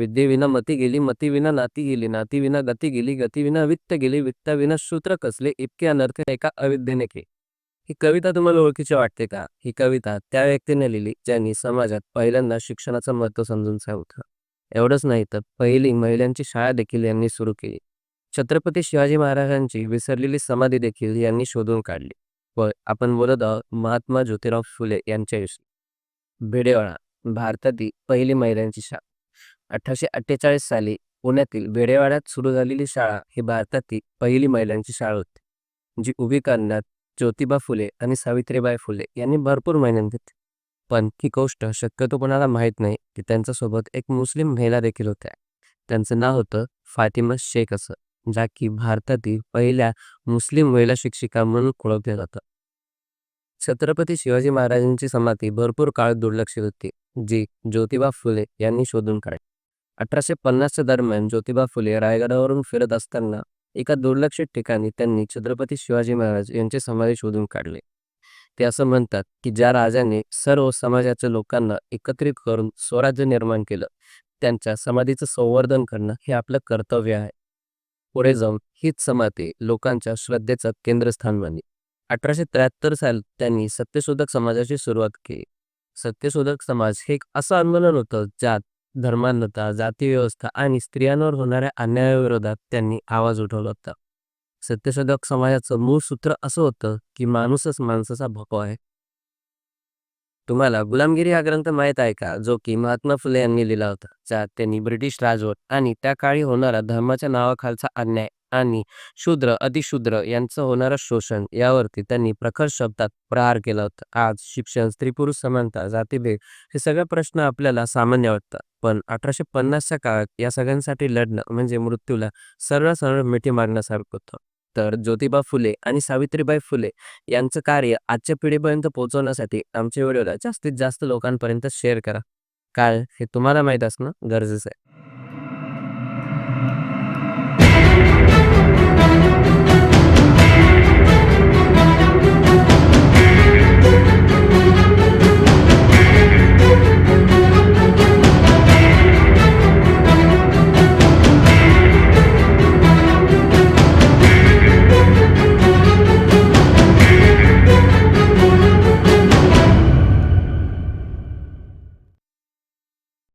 विद्येविना मती गेली मतीविना नाती गेली नातीविना गती गेली गतीविना वित्त गेली वित्ताविना सूत्र कसले इतके अनर्थ एका अविद्येने के ही कविता तुम्हाला ओळखीची वाटते का? ही कविता त्या व्यक्तीने लिहिली ज्यांनी समाजात पहिल्यांदा शिक्षणाचं महत्त्व समजून सांगितलं. एवढंच नाही तर पहिली महिलांची शाळा देखील यांनी सुरू केली. छत्रपती शिवाजी महाराजांची विसरलेली समाधी देखील यांनी शोधून काढली. व आपण बोलत आहोत महात्मा ज्योतिराव फुले यांच्याविषयी. भिडेवाळा भारतातील पहिली महिलांची शाळा. अठराशे अठ्ठेचाळीस साली पुण्यातील बेडेवाड्यात सुरू झालेली शाळा ही भारतातील पहिली महिलांची शाळा होती जी उभी करण्यात ज्योतिबा फुले आणि सावित्रीबाई फुले यांनी भरपूर मेहनत घेतली. पण ही गोष्ट शक्यतो कोणाला माहीत नाही की त्यांच्यासोबत एक मुस्लिम महिला देखील होत्या. त्यांचं नाव होतं फातिमा शेख असं ज्या की भारतातील पहिल्या मुस्लिम महिला शिक्षिका म्हणून ओळखल्या जातात छत्रपती शिवाजी महाराजांची समाधी भरपूर काळ दुर्लक्षित होती जी ज्योतिबा फुले यांनी शोधून काढली. अठराशे पन्नासच्या दरम्यान ज्योतिबा फुले रायगडावरून फिरत असताना एका दुर्लक्षित ठिकाणी त्यांनी छत्रपती शिवाजी महाराज यांचे समाधी शोधून काढले. ते असं म्हणतात की ज्या राजाने सर्व समाजाच्या लोकांना एकत्रित करून स्वराज्य निर्माण केलं त्यांच्या समाधीचं संवर्धन करणं हे आपलं कर्तव्य आहे. पुढे जाऊन हीच समाधी लोकांच्या श्रद्धेचं केंद्रस्थान बनली. अठराशे त्र्याहत्तर साल त्यांनी सत्यशोधक समाजाची सुरुवात केली. सत्यशोधक समाज हे एक असं आंदोलन होतं ज्यात धर्मांधता जाती व्यवस्था आणि स्त्रियांवर होणाऱ्या अन्यायाविरोधात त्यांनी आवाज उठवला होता. सत्यशोधक समाजाचं मूळ सूत्र असं होतं की माणूसच माणसाचा भोको आहे. तुम्हाला गुलामगिरी हा ग्रंथ माहीत आहे का? जो की महात्मा फुले यांनी लिहिला होता ज्यात त्यांनी ब्रिटिश राजवट आणि त्या काळी होणारा धर्माच्या नावाखालचा अन्याय आणि शूद्र अतिशूद्र यांचं होणारं शोषण यावरती त्यांनी प्रखर शब्दात प्रहार केला होता. आज शिक्षण स्त्री पुरुष समानता जातीभेद हे सगळे प्रश्न आपल्याला सामान्य वाटतात. पण अठराशे पन्नासच्या काळात या सगळ्यांसाठी लढणं म्हणजे मृत्यूला सरळ सरळ मिठी मारण्यासारखं होतं. तर ज्योतिबा फुले आणि सावित्रीबाई फुले यांचं कार्य आजच्या पिढीपर्यंत पोहोचवण्यासाठी आमच्या व्हिडिओला जास्तीत जास्त लोकांपर्यंत शेअर करा. काय हे तुम्हाला माहीत असणं गरजेचं आहे.